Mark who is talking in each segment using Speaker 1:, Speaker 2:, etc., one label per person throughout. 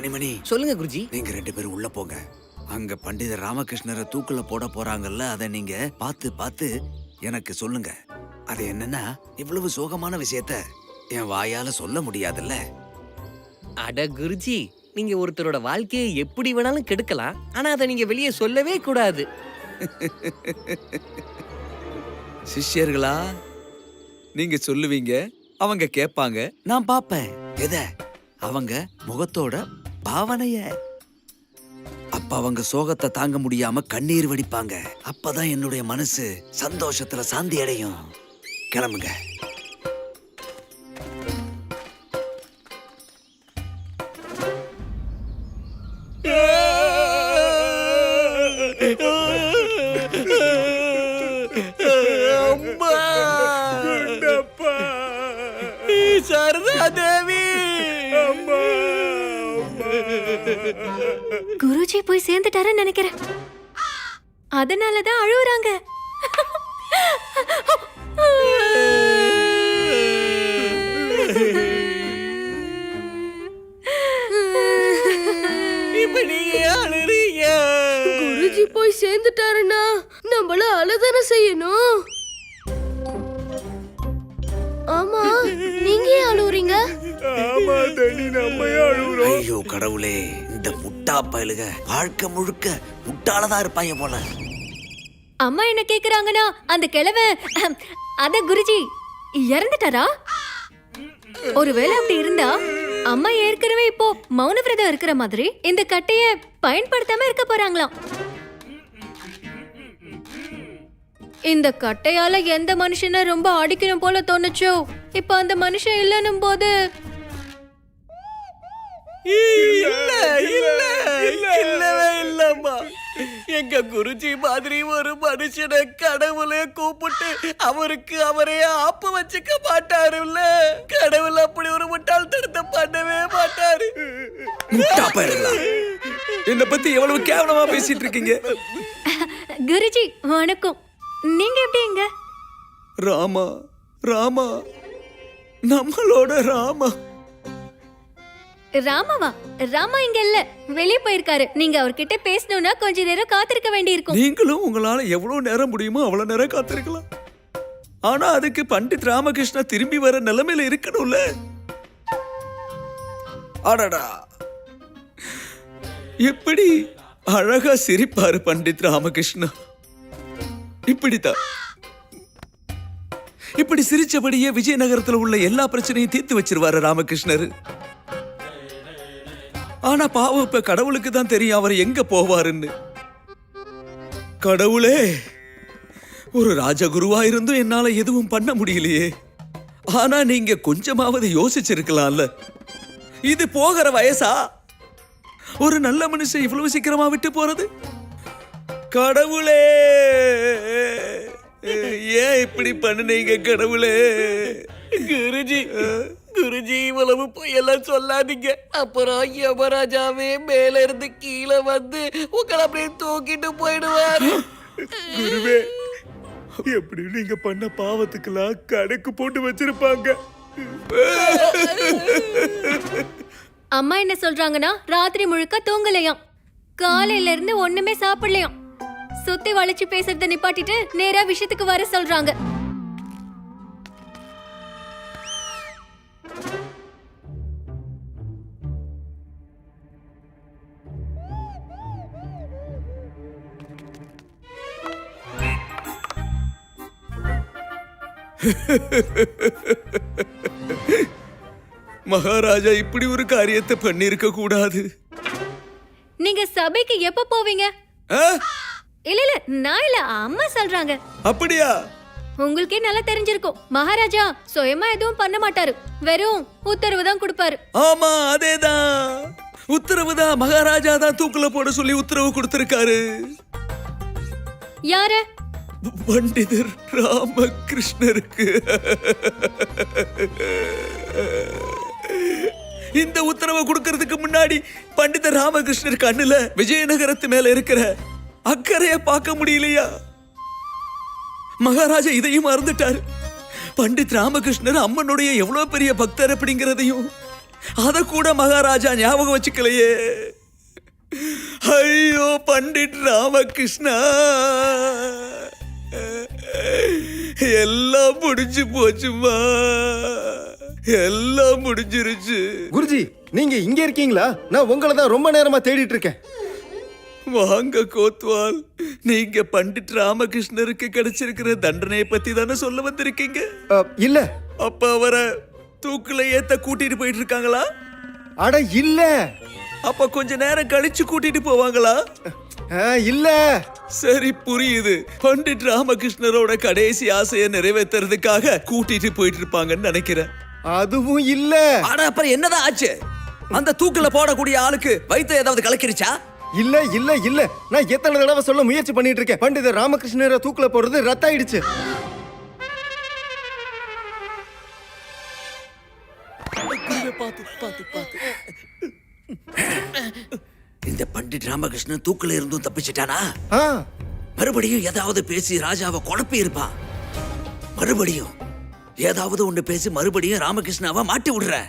Speaker 1: கனிமணி.
Speaker 2: சொல்லுங்க குருஜி.
Speaker 1: நீங்க ரெண்டு பேரும் உள்ள போங்க. அங்க பண்டிதர் ராமகிருஷ்ணரை தூக்குல போட போறாங்கல்ல அதை நீங்க பார்த்து பார்த்து எனக்கு சொல்லுங்க. அது என்னன்னா இவ்வளவு சோகமான விஷயத்த என் வாயால சொல்ல முடியாதுல்ல.
Speaker 2: அட குருஜி நீங்க ஒருத்தரோட வாழ்க்கையை எப்படி வேணாலும் கெடுக்கலாம். ஆனா அதை நீங்க வெளியே சொல்லவே கூடாது.
Speaker 1: சிஷ்யர்களா நீங்க சொல்லுவீங்க அவங்க கேட்பாங்க நான் பாப்பேன் எத? அவங்க முகத்தோட பாவனைய. அப்ப அவங்க சோகத்தை தாங்க முடியாம கண்ணீர் வடிப்பாங்க. அப்பதான் என்னுடைய மனசு சந்தோஷத்துல சாந்தி அடையும். கிளம்புங்க.
Speaker 2: அம்மா! சாரதா
Speaker 3: குருஜி போய் சேர்ந்துட்டாருன்னு நினைக்கிறேன். அதனாலதான் அழுவுறாங்க.
Speaker 2: இப்ப நீங்க அழுறீங்க.
Speaker 4: குருஜி போய் சேர்ந்துட்டாருன்னா நம்மள அழுதானே செய்யணும். ஆமா நீங்க ஏன் அழுவுறீங்க?
Speaker 1: ஐயோ கடவுளே இந்த முட்டா பயலுக வாழ்க்கை முழுக்க முட்டாளதான் இருப்பாங்க போல.
Speaker 3: அம்மா என்ன கேக்குறாங்கன்னா அந்த கிழவன் அத குருஜி இறந்துட்டாரா? ஒருவேளை அப்படி இருந்தா அம்மா ஏற்கனவே இப்போ மௌன விரதம் இருக்கிற மாதிரி இந்த கட்டைய பயன்படுத்தாம இருக்க போறாங்களாம். இந்த கட்டையால எந்த மனுஷனை ரொம்ப அடிக்கணும் போல தோணுச்சோ இப்ப அந்த மனுஷன் இல்லன்னும் போது
Speaker 2: இல்ல இல்ல இல்லவே இல்லம்மா. எங்க குருஜி மாதிரி ஒரு மனுஷனை கடவுளே கூப்பிட்டு அவருக்கு அவரே ஆப்பு வச்சுக்க மாட்டாருல்ல? கடவுள் அப்படி ஒரு முட்டாள் தடுத்த பண்ணவே மாட்டாரு.
Speaker 1: என்ன பத்தி எவ்வளவு கேவலமா பேசிட்டு இருக்கீங்க?
Speaker 3: குருஜி வணக்கம். நீங்க எப்படி
Speaker 1: ராமா ராமா. நம்மளோட ராமா.
Speaker 3: ராமாவா ராமா இங்க இல்ல. வெளிய போயிருக்காரு. நீங்க அவர்கிட்ட பேசணும்னா கொஞ்ச நேரம் காத்திருக்க வேண்டியிருக்கும்.
Speaker 1: நீங்களும் உங்களால எவ்வளவு நேரம் முடியுமோ அவ்வளவு நேரம் காத்திருக்கலாம். ஆனா அதுக்கு பண்டித் ராமகிருஷ்ணா திரும்பி வர நிலைமையில இருக்கணும்ல. அடடா. எப்படி அழகா சிரிப்பாரு பண்டித் ராமகிருஷ்ணா. இப்படித்தான். இப்படி சிரிச்சபடியே விஜயநகரத்துல உள்ள எல்லா பிரச்சனையும் தீர்த்து வச்சிருவாரு ராமகிருஷ்ணர். ஆனா பாவம் இப்ப கடவுளுக்கு தான் தெரியும் அவர் எங்க போவாருன்னு. கடவுளே ஒரு ராஜகுருவா இருந்தும் என்னால எதுவும் பண்ண முடியலையே. ஆனா நீங்க கொஞ்சமாவது யோசிச்சிருக்கலாம்ல. இது போகிற வயசா? ஒரு நல்ல மனுஷன் இவ்வளவு சீக்கிரமா விட்டு போறது? கடவுளே ஏன் இப்படி பண்ணுனீங்க கடவுளே?
Speaker 2: குருஜி குருஜி இவ்வளவு பொய்யெல்லாம் சொல்லாதீங்க. அப்புறம் யமராஜாவே மேல இருந்து கீழே வந்து உங்களை அப்படியே தூக்கிட்டு போயிடுவாரு.
Speaker 5: குருவே எப்படி நீங்க பண்ண பாவத்துக்கெல்லாம் கணக்கு போட்டு வச்சிருப்பாங்க?
Speaker 3: அம்மா என்ன சொல்றாங்கன்னா ராத்திரி முழுக்க தூங்கலையாம். காலையில இருந்து ஒண்ணுமே சாப்பிடலையாம். சுத்தி வளைச்சு பேசுறத நிப்பாட்டிட்டு நேரா விஷயத்துக்கு வர சொல்றாங்க.
Speaker 1: மகாராஜா இப்படி ஒரு காரியத்தை பண்ணிருக்க கூடாது.
Speaker 3: நீங்க சபைக்கு எப்ப போவீங்க? இல்ல இல்ல நான் இல்ல அம்மா சொல்றாங்க.
Speaker 1: அப்படியா?
Speaker 3: உங்களுக்கே நல்லா தெரிஞ்சிருக்கும். மகாராஜா சுயமா எதுவும் பண்ண மாட்டாரு. வெறும் உத்தரவு தான் கொடுப்பாரு.
Speaker 1: ஆமா அதேதான். உத்தரவுதான் மகாராஜா தான் தூக்குல போட சொல்லி உத்தரவு கொடுத்திருக்காரு.
Speaker 3: யாரு?
Speaker 1: பண்டிதர் ராமகிருஷ்ணருக்கு. இந்த உத்தரவை கொடுக்கறதுக்கு முன்னாடி பண்டிதர் ராமகிருஷ்ணர் கண்ணுல விஜயநகரத்து மேல இருக்கிற அக்கறைய பார்க்க முடியலையா? மகாராஜா இதையும் மறந்துட்டாரு. பண்டித் ராமகிருஷ்ணர் அம்மனுடைய எவ்வளவு பெரிய பக்தர் அப்படிங்கிறதையும் அத கூட மகாராஜா ஞாபகம் வச்சுக்கலையே. ஐயோ பண்டிட் ராமகிருஷ்ணா. எல்லாம் முடிஞ்சு போச்சுமா எல்லாம் முடிஞ்சிருச்சு.
Speaker 6: குருஜி நீங்க இங்க இருக்கீங்களா? நான் உங்களை தான் ரொம்ப நேரமா தேடிட்டு இருக்கேன்.
Speaker 1: வாங்க கோத்வால். நீங்க பண்டிட் ராமகிருஷ்ணருக்கு கிடைச்சிருக்கிற தண்டனையை பத்தி தானே சொல்ல வந்திருக்கீங்க?
Speaker 6: இல்ல.
Speaker 1: அப்ப அவரை தூக்குல ஏத்த கூட்டிட்டு போயிட்டு இருக்காங்களா?
Speaker 6: அட இல்ல.
Speaker 1: அப்ப கொஞ்ச நேரம் கழிச்சு கூட்டிட்டு போவாங்களா?
Speaker 6: இல்ல.
Speaker 1: சரி புரியுது. பண்டிட் ராமகிருஷ்ணரோட கடைசி ஆசையை நிறைவேத்துறதுக்காக கூட்டிட்டு போயிட்டு இருப்பாங்கன்னு நினைக்கிறேன்.
Speaker 6: அதுவும் இல்ல.
Speaker 1: ஆனா அப்புறம் என்னதான் ஆச்சு? அந்த தூக்குல போடக்கூடிய ஆளுக்கு வயிற்று ஏதாவது கலக்கிருச்சா?
Speaker 6: இல்ல இல்ல இல்ல. நான் எத்தனை தடவை சொல்ல முயற்சி பண்ணிட்டு இருக்கேன் பண்டிதர் ராமகிருஷ்ணரை தூக்குல போடுறது ரத்தாயிடுச்சு.
Speaker 1: இந்த பண்டிட் ராமகிருஷ்ணன் தூக்குல இருந்தும் தப்பிச்சிட்டானா?
Speaker 6: ஆ.
Speaker 1: மறுபடியும் ஏதாவது பேசி ராஜாவை குழப்பி இருப்பான் மறுபடியும் ஏதாவது ஒண்ணு பேசி மறுபடியும் ராமகிருஷ்ணாவை மாட்டி விடுற.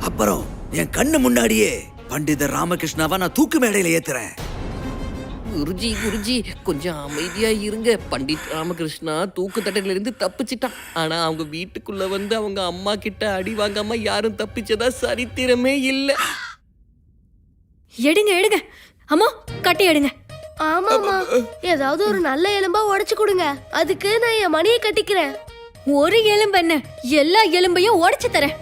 Speaker 1: அப்புறம் என் கண்ணு முன்னாடியே பண்டிதர் ராமகிருஷ்ணாவை நான் தூக்கு மேடையில ஏத்துறேன்.
Speaker 2: குருஜி குருஜி கொஞ்சம் அமைதியா இருங்க. பண்டிட் ராமகிருஷ்ணா தூக்கு தட்டையில இருந்து தப்பிச்சிட்டான். ஆனா அவங்க வீட்டுக்குள்ள வந்து அவங்க அம்மா கிட்ட அடி வாங்காம யாரும் தப்பிச்சதா சரித்திரமே இல்ல.
Speaker 3: எடுங்க எடுங்க. அம்மா கட்டி எடுங்க.
Speaker 4: ஆமாமா ஏதாவது ஒரு நல்ல எலும்பா உடைச்சு கொடுங்க. அதுக்கு நான் என் மணியை கட்டிக்கிறேன்.
Speaker 3: ஒரு எலும்பு என்ன? எல்லா எலும்பையும் உடைச்சு தரேன்.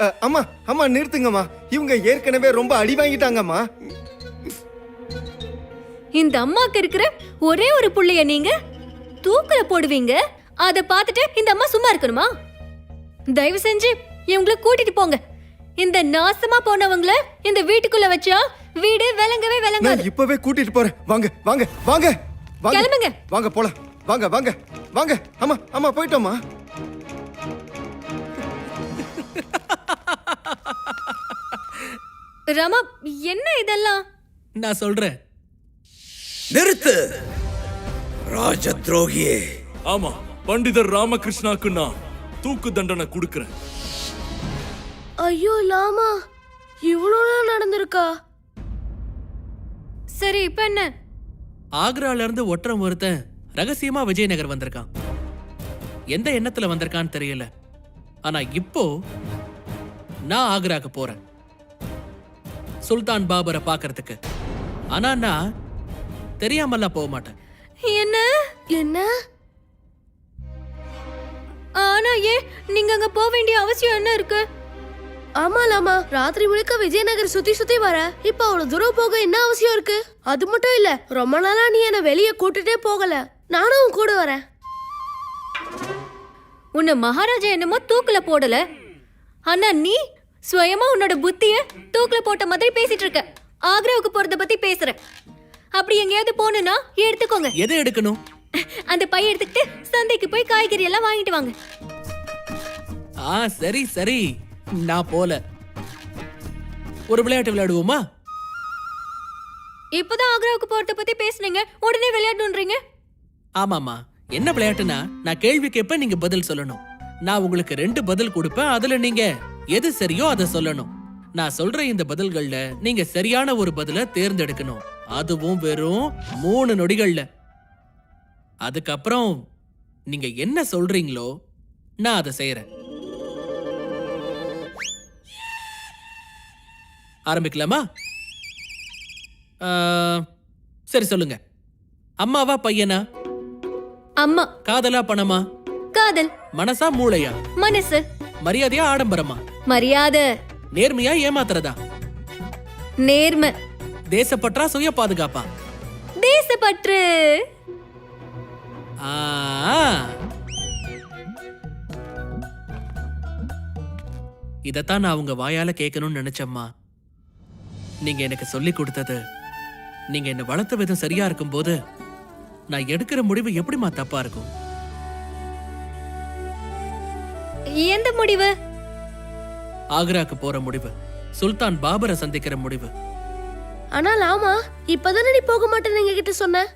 Speaker 6: அ, அம்மா அம்மா நிறுத்துங்கம்மா. இவங்க ஏற்கனவே ரொம்ப அடி வாங்கிட்டாங்கம்மா.
Speaker 3: இந்த அம்மாக்கு இருக்கிற ஒரே ஒரு புள்ளைய நீங்க தூக்குல போடுவீங்க? அத பார்த்துட்டு இந்த அம்மா சும்மா இருக்கணுமா? தயவு செஞ்சு இவங்கள கூட்டிட்டு போங்க. இந்த நாசமா போனவங்கள இந்த வீட்டுக்குள்ள வச்சா வீடு விளங்கவே விளங்காது
Speaker 6: இப்பவே கூட்டிட்டு போறேன். வாங்க வாங்க வாங்க வாங்க.
Speaker 3: கிளம்புங்க.
Speaker 6: வாங்க போலாம். வாங்க வாங்க வாங்க. அம்மா அம்மா போயிட்டோம்மா.
Speaker 3: ராமா என்ன இதெல்லாம்?
Speaker 2: நான் சொல்றேன்.
Speaker 1: நிறுத்து. ராஜ துரோகியே
Speaker 7: ஆமா பண்டிதர் ராமகிருஷ்ணாக்கு நான் தூக்கு தண்டனை கொடுக்கறேன்.
Speaker 4: ஐயோ லாமா இவ்வளோ நடந்திருக்கா?
Speaker 3: சரி இப்ப என்ன?
Speaker 8: ஆக்ரால இருந்து ஒற்றன் ஒருத்தன் ரகசியமா விஜயநகர் வந்திருக்கான். எந்த எண்ணத்துல வந்திருக்கான்னு தெரியல. ஆனா இப்போ நான் ஆக்ராக்கு போறேன். சுல்தான் பாபரை பார்க்கறதுக்கு. ஆனா நான் தெரியாமல்லாம் போக மாட்டேன்.
Speaker 3: என்ன?
Speaker 4: என்ன?
Speaker 3: ஆனா ஏன் நீங்க அங்க போக வேண்டிய அவசியம் என்ன இருக்கு?
Speaker 4: ஆமா லாமா ராத்திரி முழுக்க விஜயநகர் சுத்தி சுத்தி வர. இப்ப அவ்வளவு தூரம் போக என்ன அவசியம் இருக்கு? அது மட்டும் இல்ல ரொம்ப நாளா நீ என்ன வெளியே கூட்டிட்டே போகல. நானும் உன் கூட வரேன்.
Speaker 3: உன்னை மகாராஜா என்னமோ தூக்குல போடல. ஆனா நீ சுயமா உன்னோட புத்திய தூக்குல போட்ட மாதிரி பேசிட்டு இருக்க. ஆக்ராவுக்கு போறத பத்தி பேசுற அப்படி எங்கேயாவது போகணும்னா எடுத்துக்கோங்க.
Speaker 8: எதை எடுக்கணும்?
Speaker 3: அந்த பைய எடுத்துக்கிட்டு சந்தைக்கு போய் காய்கறி எல்லாம் வாங்கிட்டு வாங்க.
Speaker 8: ஆ சரி சரி. நான் போல. ஒரு விளையாட்டு விளையாடுவோமா?
Speaker 3: இப்பதான் ஆக்ராவுக்கு போறத பத்தி பேசுனீங்க. உடனே விளையாடணுன்றீங்க
Speaker 8: ஆமாமா என்ன விளையாட்டுனா நான் கேள்வி கேட்பேன் நீங்க பதில் சொல்லணும். நான் உங்களுக்கு ரெண்டு பதில் கொடுப்பேன் அதுல நீங்க எது சரியோ அதை சொல்லணும். நான் சொல்ற இந்த பதில்கள்ல நீங்க சரியான ஒரு பதில தேர்ந்தெடுக்கணும். அதுவும் வெறும் மூணு நொடிகள்ல. அதுக்கப்புறம் நீங்க என்ன சொல்றீங்களோ நான் அதை செய்யறேன் ஆரம்பிக்கலாமா? சரி சொல்லுங்க. அம்மாவா பையனா?
Speaker 3: அம்மா.
Speaker 8: காதலா பணமா?
Speaker 3: காதல்.
Speaker 8: மனசா மூளையா?
Speaker 3: மனசு.
Speaker 8: மரியாதையா ஆடம்பரமா?
Speaker 3: மரியாதை.
Speaker 8: நேர்மையா ஏமாத்துறதா?
Speaker 3: நேர்மை.
Speaker 8: தேசப்பற்றா சுய பாதுகாப்பா?
Speaker 3: தேசப்பற்று.
Speaker 8: ஆ. இதத்தான் நான் உங்க வாயால கேட்கணும்னு நினைச்சம்மா. நீங்க எனக்கு சொல்லி கொடுத்தது நீங்க என்ன வளர்த்த விதம் சரியா இருக்கும்போது நான் எடுக்கிற முடிவு எப்படிம்மா தப்பா இருக்கும்?
Speaker 3: எந்த முடிவு?
Speaker 8: ஆக்ராக்கு போற முடிவு. சுல்தான் பாபரை சந்திக்கிற முடிவு.
Speaker 4: ஆனா லாமா இப்பதானே நீ போக மாட்டேன்னு எங்க கிட்ட சொன்ன?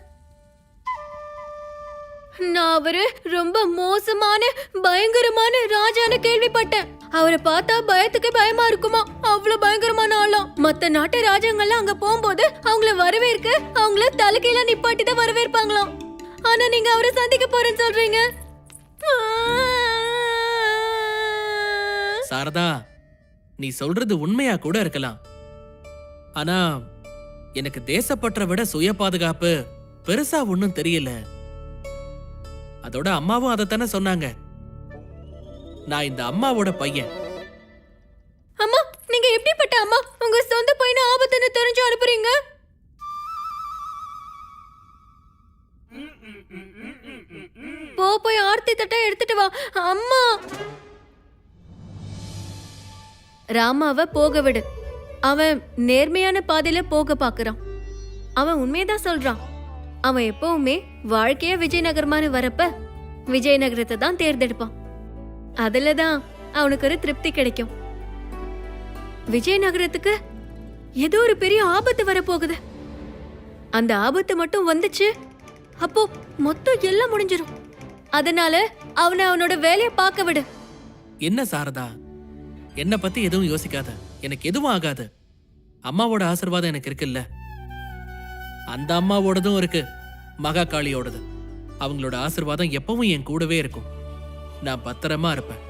Speaker 3: நான் அவரு ரொம்ப மோசமான பயங்கரமான ராஜான்னு கேள்விப்பட்டேன். அவரை பார்த்தா பயத்துக்கு பயமா இருக்குமா? அவ்வளவு பயங்கரமான ஆளும் மத்த நாட்டு ராஜாங்கள்லாம் அங்க போகும்போது அவங்கள வரவேற்க அவங்கள தலைக்கையில நிப்பாட்டி தான் வரவேற்பாங்களாம். ஆனா நீங்க அவரை சந்திக்க போறேன்னு சொல்றீங்க?
Speaker 8: சாரதா நீ சொல்றது உண்மையா கூட இருக்கலாம். ஆனா எனக்கு தேசப்பற்ற விட சுய பாதுகாப்பு பெருசா ஒன்னும் தெரியல. அதோட அம்மாவும் அதைத்தானே சொன்னாங்க. நான் இந்த அம்மாவோட பையன்.
Speaker 3: அம்மா நீங்க எப்படிப்பட்ட அம்மா? உங்க சொந்த பையனை ஆபத்துன்னு தெரிஞ்சு அனுப்புறீங்க? போ போய் ஆர்த்தி தட்டை எடுத்துட்டு வா. அம்மா! ராமாவை போக விடு. அவன் நேர்மையான பாதையில போக பாக்குறான். அவன் உண்மையதான் சொல்றான். அவன் எப்பவுமே வாழ்க்கையே விஜயநகரமானு வரப்ப விஜயநகரத்தை தான் தேர்ந்தெடுப்பான். அதுல தான் அவனுக்கு ஒரு திருப்தி கிடைக்கும். விஜயநகரத்துக்கு ஏதோ ஒரு பெரிய ஆபத்து வரப்போகுது. அந்த ஆபத்து மட்டும் வந்துச்சு அப்போ மொத்தம் எல்லாம் முடிஞ்சிடும் அதனால அவனை அவனோட வேலையை பார்க்க விடு.
Speaker 8: என்ன சாரதா? என்ன பத்தி எதுவும் யோசிக்காத. எனக்கு எதுவும் ஆகாது. அம்மாவோட ஆசீர்வாதம் எனக்கு இருக்குல்ல. அந்த அம்மாவோடதும் இருக்கு. மகா காளியோடது அவங்களோட ஆசீர்வாதம் எப்பவும் என் கூடவே இருக்கும். நான் பத்திரமா இருப்பேன்.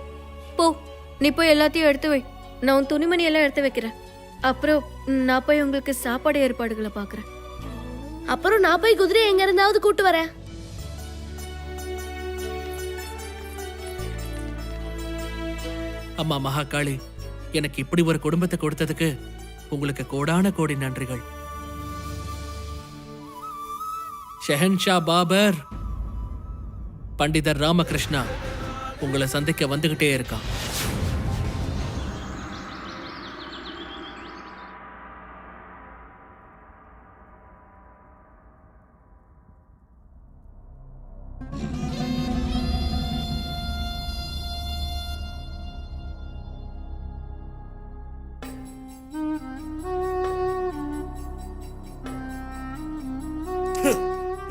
Speaker 3: போ நீ போய் எல்லாத்தையும் எடுத்து வை. நான் உன் துணிமணி எல்லாம் எடுத்து வைக்கிறேன். அப்புறம் நான் போய் உங்களுக்கு சாப்பாடு ஏற்பாடுகளை பார்க்கறேன்.
Speaker 4: அப்புறம் நான் போய் குதிரையை எங்க இருந்தாவது கூட்டு வரேன்.
Speaker 8: அம்மா மகாகாளி எனக்கு இப்படி ஒரு குடும்பத்தை கொடுத்ததுக்கு உங்களுக்கு கோடான கோடி நன்றிகள். ஷெஹன்ஷா பாபர். பண்டிதர் ராமகிருஷ்ணா உங்களை சந்திக்க வந்துகிட்டே இருக்கான்.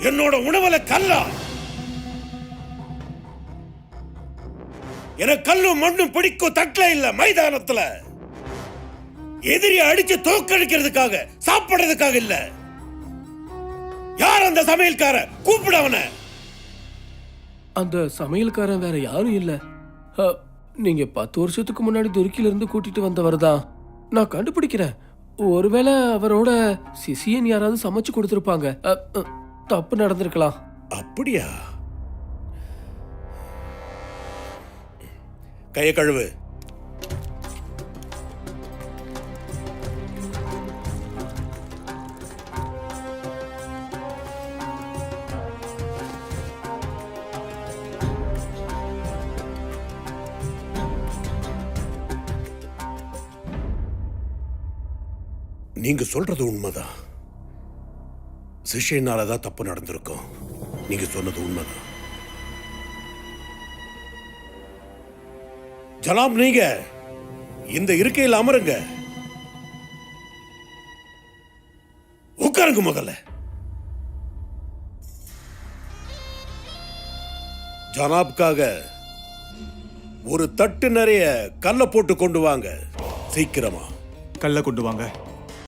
Speaker 5: என்னோட உணவுல கல்லா. என கல்லும் மண்ணும் பிடிக்கும் தட்டுல இல்ல மைதானத்துல. எதிரி அடிச்சு தோக்கடிக்கிறதுக்காக சாப்பிடுறதுக்காக இல்ல. யார் அந்த சமையல்கார? கூப்பிட அவனை.
Speaker 2: அந்த சமையல்காரன் வேற யாரும் இல்ல. நீங்க பத்து வருஷத்துக்கு முன்னாடி துருக்கில இருந்து கூட்டிட்டு வந்தவர்தான் நான் கண்டுபிடிக்கிறேன். ஒருவேளை அவரோட சிசியன் யாராவது சமைச்சு கொடுத்திருப்பாங்க. தப்பு நடந்திருக்கலாம்
Speaker 5: அப்படியா? கைய கழுவு. நீங்க சொல்றது உண்மைதான். சிஷ்யனால தான் தப்பு நடந்திருக்கும். நீங்க சொன்னது உண்மைதான். ஜனாப் நீங்க இந்த இருக்கையில் அமருங்க. உட்காருங்க முதல்ல. ஜனாப்காக ஒரு தட்டு நிறைய கல்ல போட்டு கொண்டு வாங்க. சீக்கிரமா.
Speaker 6: கல்ல கொண்டு வாங்க.